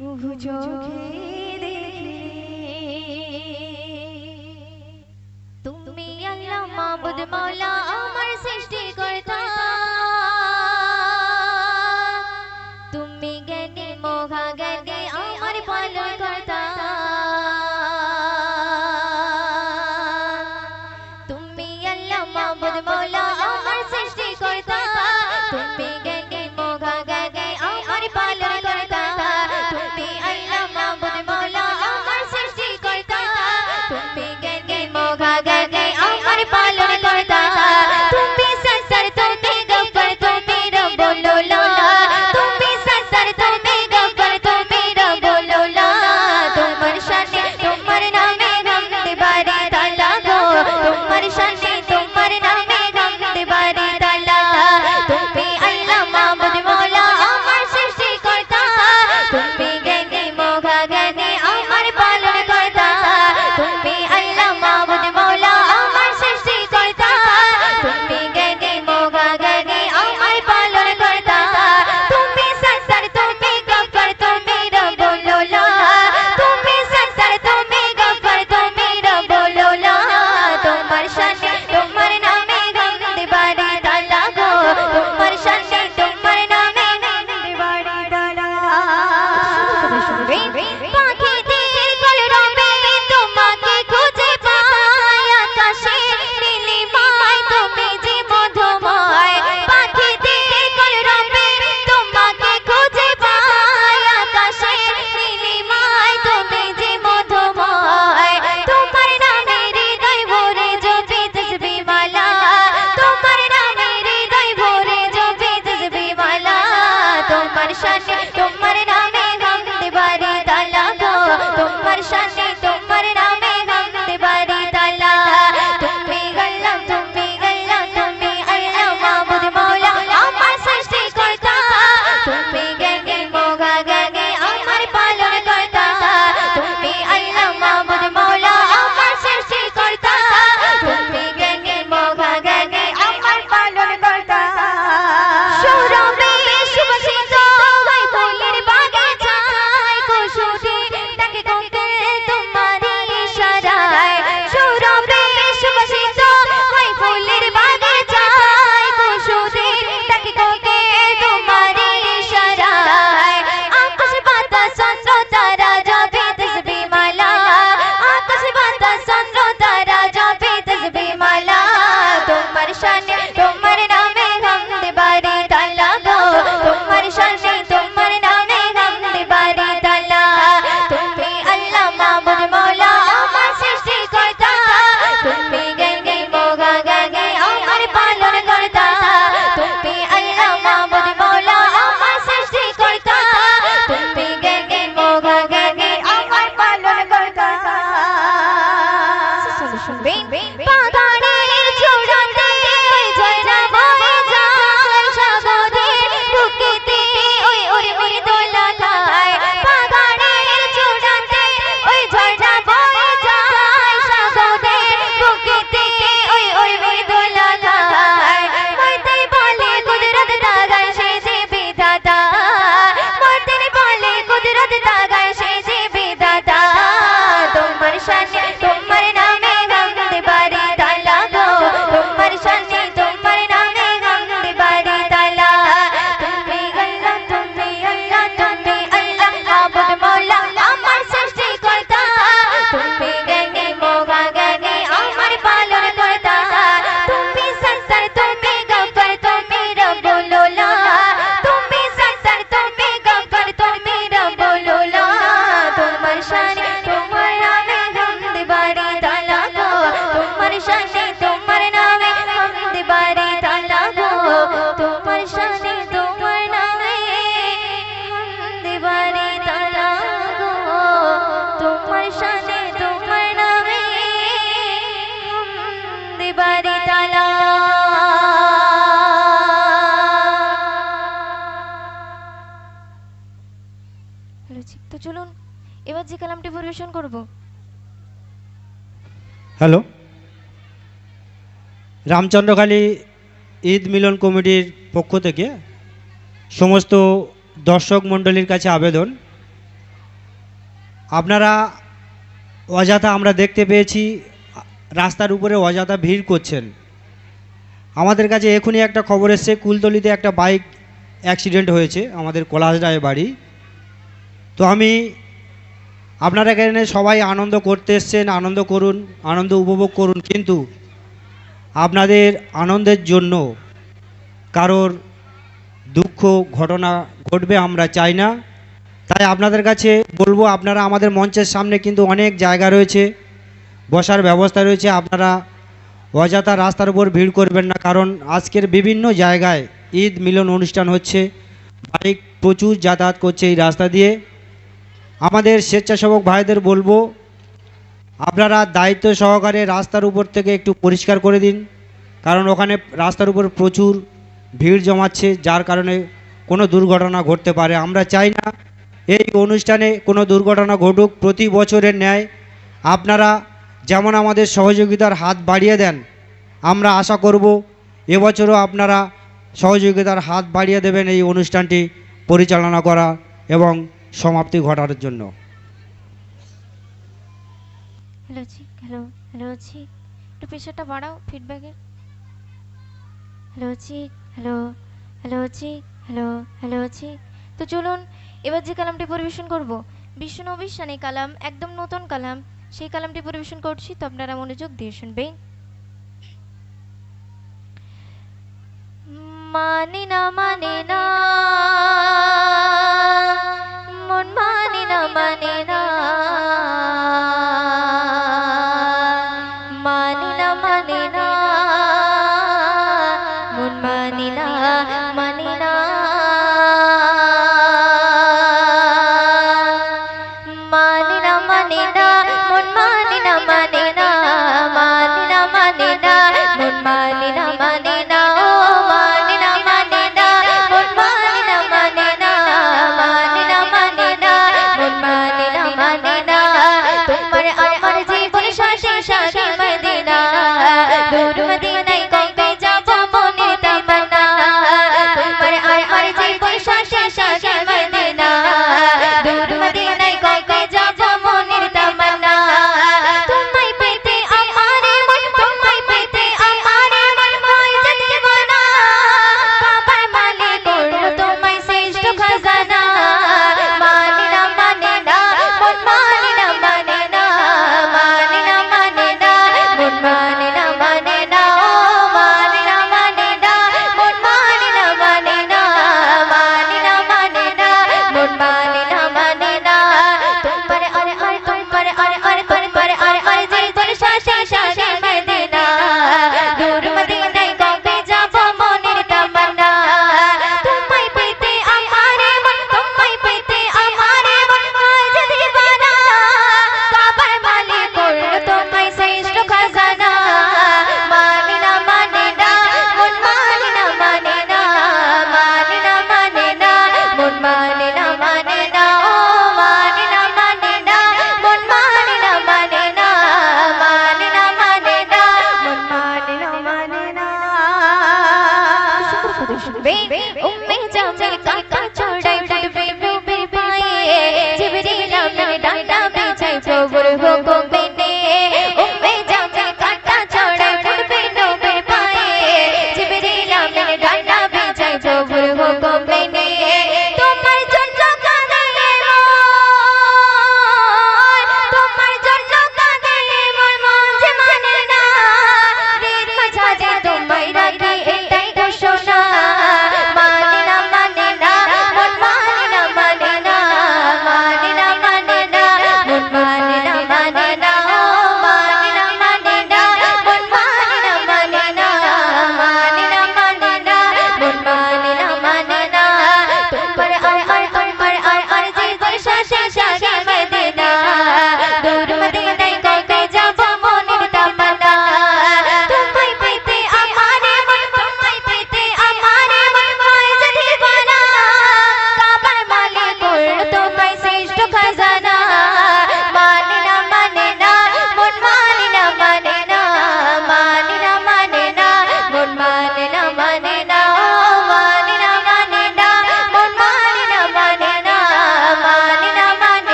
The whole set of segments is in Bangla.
কুহু চোখে দেখলে তুমি আল্লাহ মাবুদ মাওলা আমার সৃষ্টিকর্তা কালামটি পরিবেশন করব। হ্যালো? রামচন্দ্রখালী ঈদ মিলন কমিটির পক্ষ থেকে সমস্ত দর্শক মণ্ডলীর কাছে আবেদন। আপনারা অযথা আমরা দেখতে পেয়েছি, রাস্তার উপরে অযথা ভিড় করছেন। আমাদের কাছে এখনই একটা খবর এসছে, কুলতলিতে একটা বাইক অ্যাক্সিডেন্ট হয়েছে, আমাদের কলাসডায় বাড়ি। তো আমি আপনারা এখানে সবাই আনন্দ করতে এসছেন, আনন্দ করুন, আনন্দ উপভোগ করুন, কিন্তু আপনাদের আনন্দের জন্য কারোর দুঃখ, ঘটনা ঘটবে আমরা চাই না। তাই আপনাদের কাছে বলব, আপনারা আমাদের মঞ্চের সামনে কিন্তু অনেক জায়গা রয়েছে, বসার ব্যবস্থা রয়েছে, আপনারা অযথা রাস্তার উপর ভিড় করবেন না, কারণ আজকের বিভিন্ন জায়গায় ঈদ মিলন অনুষ্ঠান হচ্ছে, বাইক প্রচুর যাতায়াত করছে এই রাস্তা দিয়ে। আমাদের স্বেচ্ছাসেবক ভাইদের বলব, আপনারা দায়িত্ব সহকারে রাস্তার উপর থেকে একটু পরিষ্কার করে দিন, কারণ ওখানে রাস্তার উপর প্রচুর ভিড় জমাচ্ছে, যার কারণে কোনো দুর্ঘটনা ঘটতে পারে। আমরা চাই না এই অনুষ্ঠানে কোনো দুর্ঘটনা ঘটুক, প্রতি বছরের ন্যায় আপনারা যেমন আমাদের সহযোগিতার হাত বাড়িয়ে দেন, আমরা আশা করব এবছরও আপনারা সহযোগিতার হাত বাড়িয়ে দেবেন এই অনুষ্ঠানটি পরিচালনা করা এবং সমাপ্তি ঘটার জন্য। হ্যালো হ্যালো একটু বাড়াও hello hello hello hello hello তো চলুন, এবার যে কালামটি পরিবেশন করব, বিষ্ণু অবিশ্বানী কালাম, একদম নতুন কালাম। সেই কালামটি পরিবেশন করছি, তো আপনারা মনোযোগ দিয়ে শুনবেন। মানে না মানে না মন মানে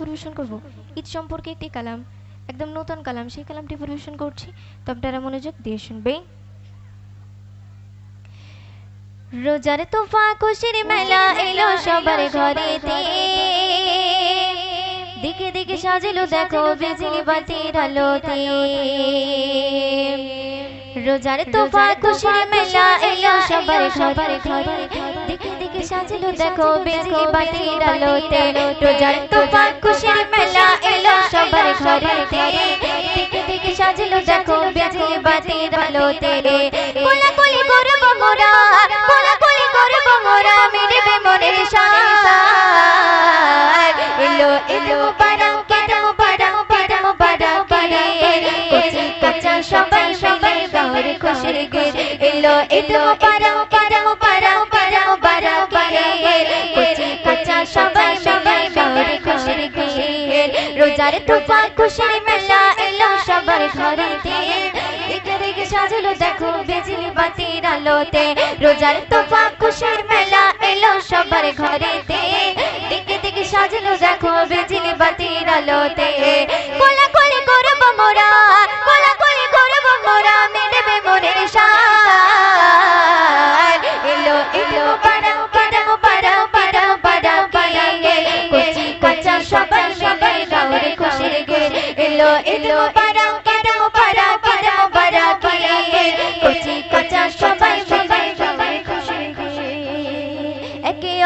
পরিবেশন করব, ঈদ সম্পর্কে একটি কালাম, একদম নতুন কালাম, সেই কালামটি পরিবেশন করছি। তো আপনারা মনোযোগ দিয়ে শুনবে রোজার তোফা খুশির মেলা এলো সবার ঘরেতে। দিকে দিকে সাজলো দেখো বিজলি বাতির আলোতে রোজার তোফা খুশির মেলা এলো সবার সবার ঘরে দিকে দিকে সাজলো দেখো বিজলি বাতির আলোতে রোজার তোফা খুশির মেলা এলো সবার ঘরেতে দিকে সাজলো দেখো বিজলি বাতির আলোতে কোলাকুলি করব মোরা কোলাকুলি করব মোরা মিলবে মনের সায় এলো এলো মুবারক কেটে মুবারক কেটে মুবারক কেটে কচি কাঁচা সবাই সবাই গাওয়ার খুশির গে এলো এলো মুবারক কেটে মুবারক রোজার তোফা খুশির মেলা এলো সবার ঘরেতে। দিকে দিকে সাজলো, দেখো বিজলি বাতির আলোতে। রোজার তোফা খুশির মেলা এলো সবার ঘরেতে। দিকে দিকে সাজলো, দেখো বিজলি বাতির আলোতে। কোলাকুলি করব মোরা, কোলাকুলি করব মোরা, মিলবে মনের সার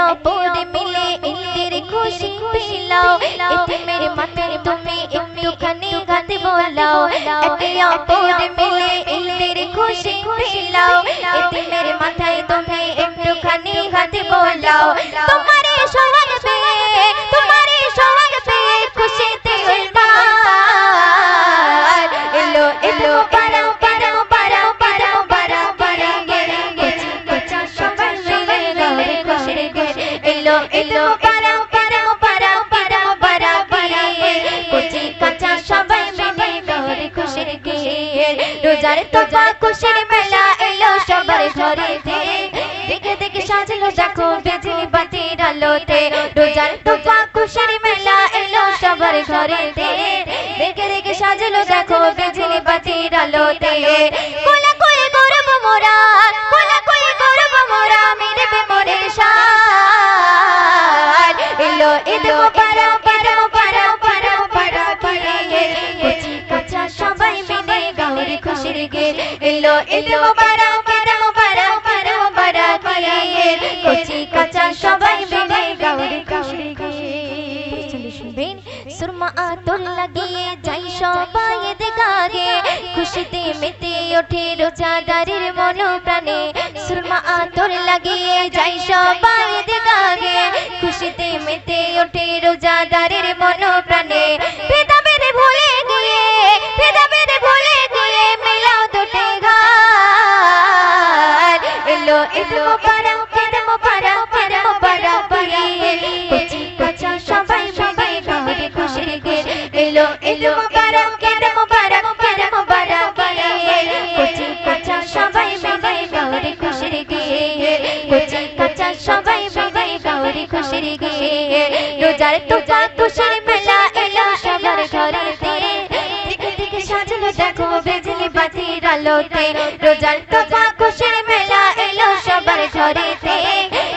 অপরে মিলে ঈদের খুশি বিলাও এতে মেরে মাথার তুমি একটুখানি গাতে বলাও। একে অপরে মিলে ঈদের খুশি বিলাও এতে মেরে মাথায় তুমি একটুখানি গাতে বলাও। তোমারে সোহাগ পেয়ে তোমারে সোহাগ পেয়ে খুশিতে উলমার তোফা খুশির মেলা এলো সবার ঘরেতে দিকে দিকে সাজলো দেখো বিজলি বাতির আলোতে রোজার তোফা খুশির মেলা এলো সবার ঘরেতে দিকে দিকে সাজলো দেখো বিজলি বাতির আলোতে কোলাকুলি করব মোরা কোলাকুলি করব মোরা মিলবে মনের সার। এলো এলো পারা এলো এলো শুনবেন, সুরমা লাগিয়ে যাই সবাই দেখাগে খুশিতে মেতে ওঠে রোজাদারের মন প্রাণে সুরমা আতর লাগিয়ে যাই সবাই এলো এলো পারা পারা পারা পারা পারা কচি কচা সবাই সবাই গাওরে খুশির গে এলো এলো কেডা পারা কেডা পারা পারা কচি কচা সবাই সবাই গাওরে খুশির গে কচি কচা সবাই সবাই গাওরে খুশির গে রোজার তোজা খুশির মেলা আলোতে রোজার তোজা খুশির মেলা এলো সবার ঘরেতে।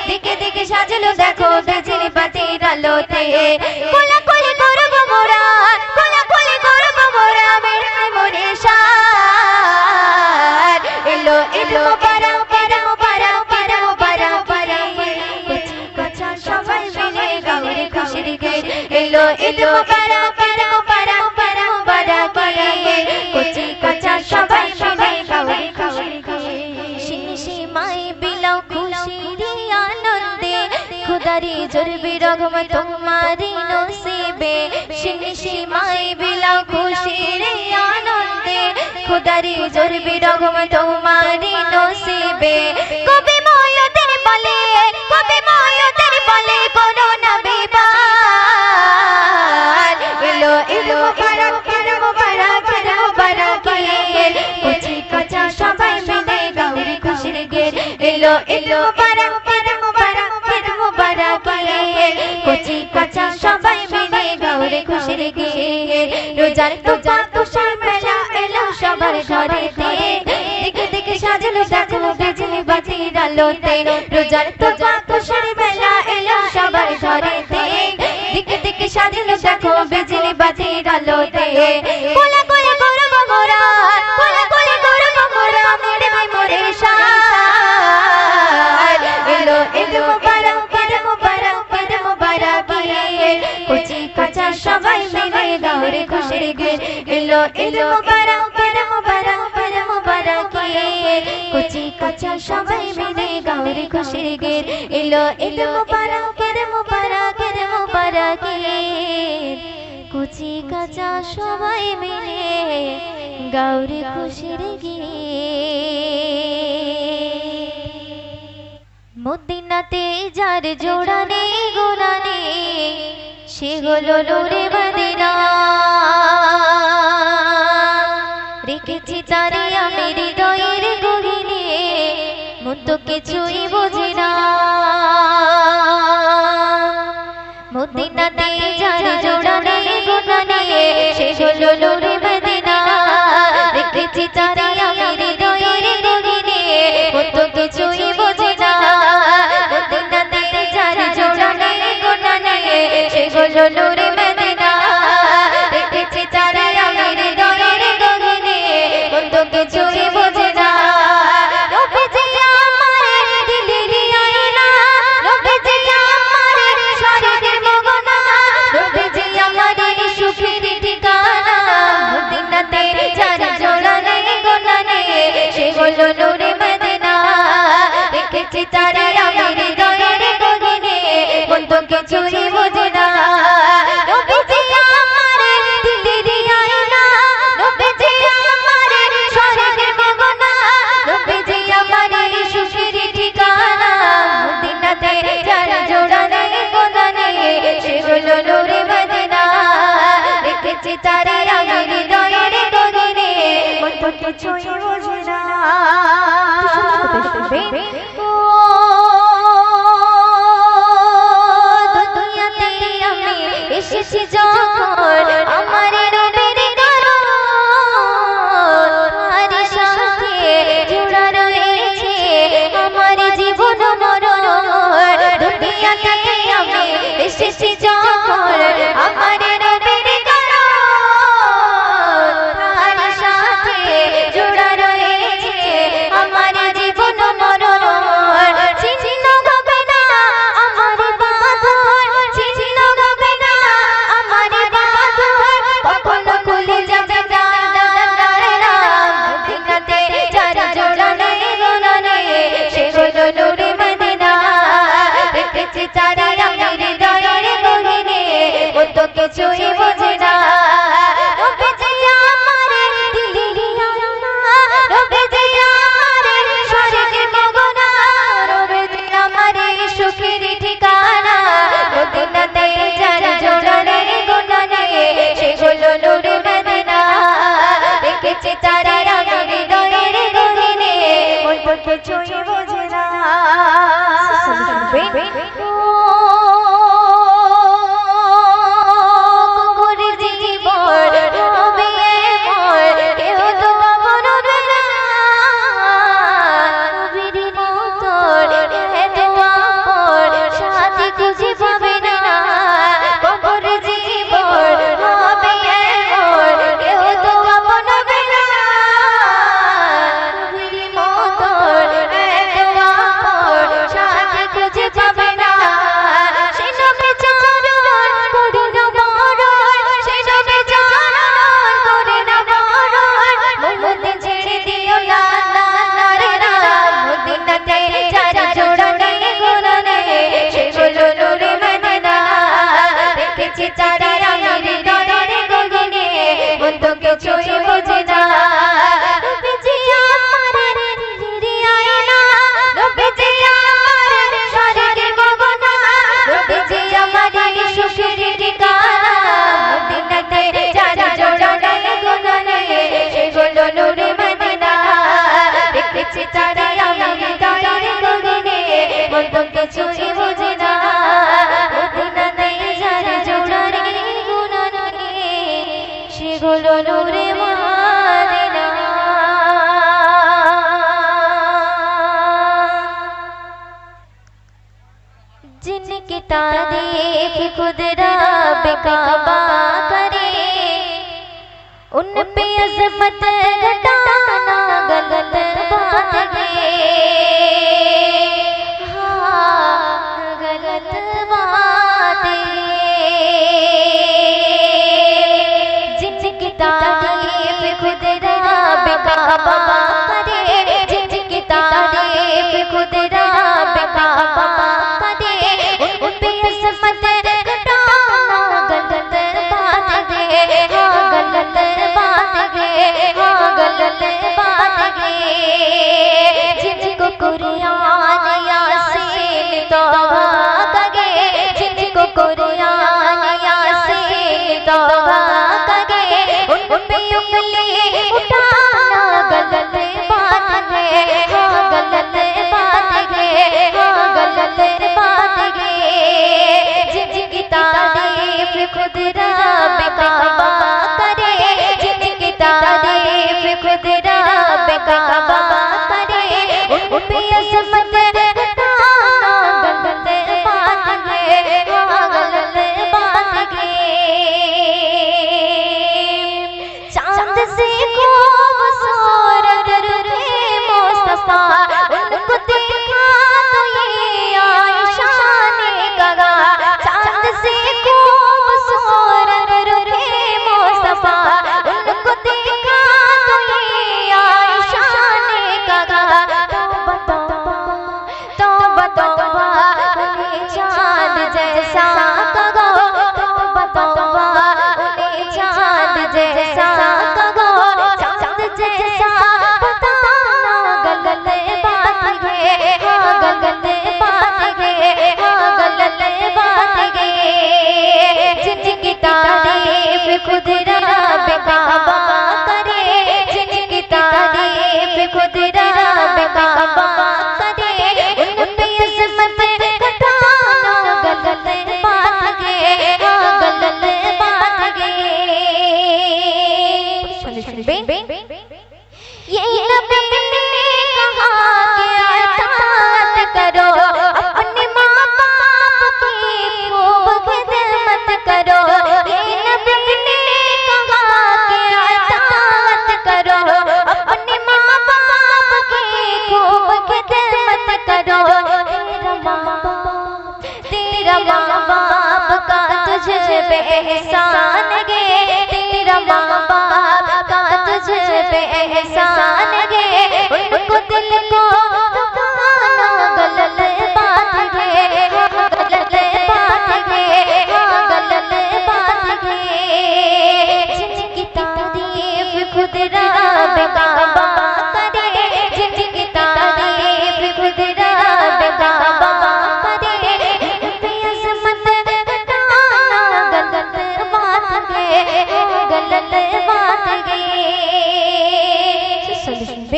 দিকে দিকে সাজানো দেখো বিজলি বাতির আলোতে। কোলাকুলি করব মোরা, কোলাকুলি করব মোরা, মেরে মনে সার। এলো এলো পারা পারা পারা পারা পারা পারা সবাই মিলে গাওরে খুশির গে এলো এলো পারা জরবি রঘম তোমারি নসিবে। সীমায় বিলাও খুশির আনন্দে। খুদারি জরবি রঘম তোমারি নসিবে। কবি ময়তের বলে, কবি ময়তের বলে কোনো না বিবার এলো এলো পারা পারা পারা পারা পারা গে কুচি কাঁচা সবাই মিলে গাউরি খুশির গে এলো এলো পারা পাড়া পাড়া কচি কাঁচা সবাই মিলে গাউরে খুশির গিয়ে রোজার তোপা তুষার মেলা এলো সবার ঘরে দেখে দেখে সাজালো সাজালো বেজে বাতির আলোতে। রোজার তোপা তুষার মেলা এলো সবার ঘরে দেখে দেখে সাজালো দেখো বেজে বাতির আলোতে। এলো এলো মোবারক বারা মোবারক বারা কে কুচি কচা সবাই মিলে গাওরে খুশি গের এলো এলো মোবারক বারা মোবারক বারা কে কুচি কচা সবাই মিলে গাওরে খুশির মদিনাতে যার জোড়া নেই গোড়া নেই, সে হলো লোরে মদিনা রেখেছি তারে আমি হৃদয়ের গহিনে মন তো কিছুই বোঝে না। মদিনাতে যার জোড়া নেই গোনা নিয়ে শেষ হলো লোরে মদিনা। রেখেছি তারে আমি হৃদয়ের গহিনে মন তো কিছুই বোঝে না। মদিনাতে যার জোড়া নেই গোনা নিয়ে শেষ হলো লোরে Julie. जिनकी तारीफ़ खुदरा बेकाबा करे उन पे अजमत घटाना गलत बात है। हाँ गलत बात है। जिनकी तारीफ़ खुदरा बेकाबा দেখতে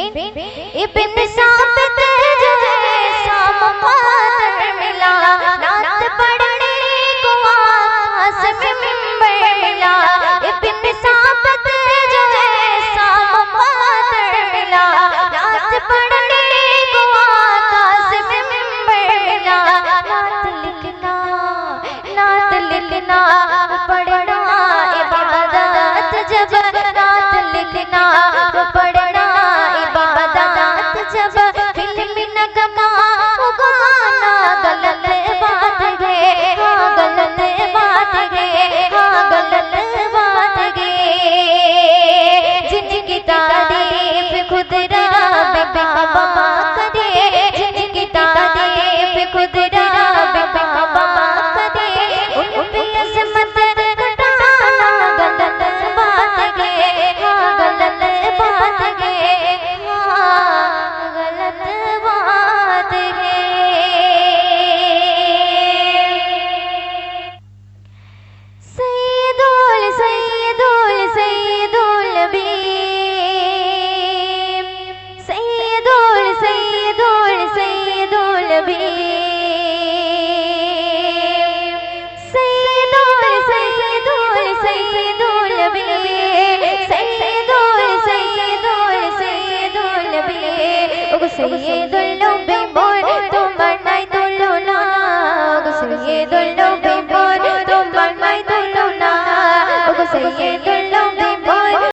Ibn Sa'd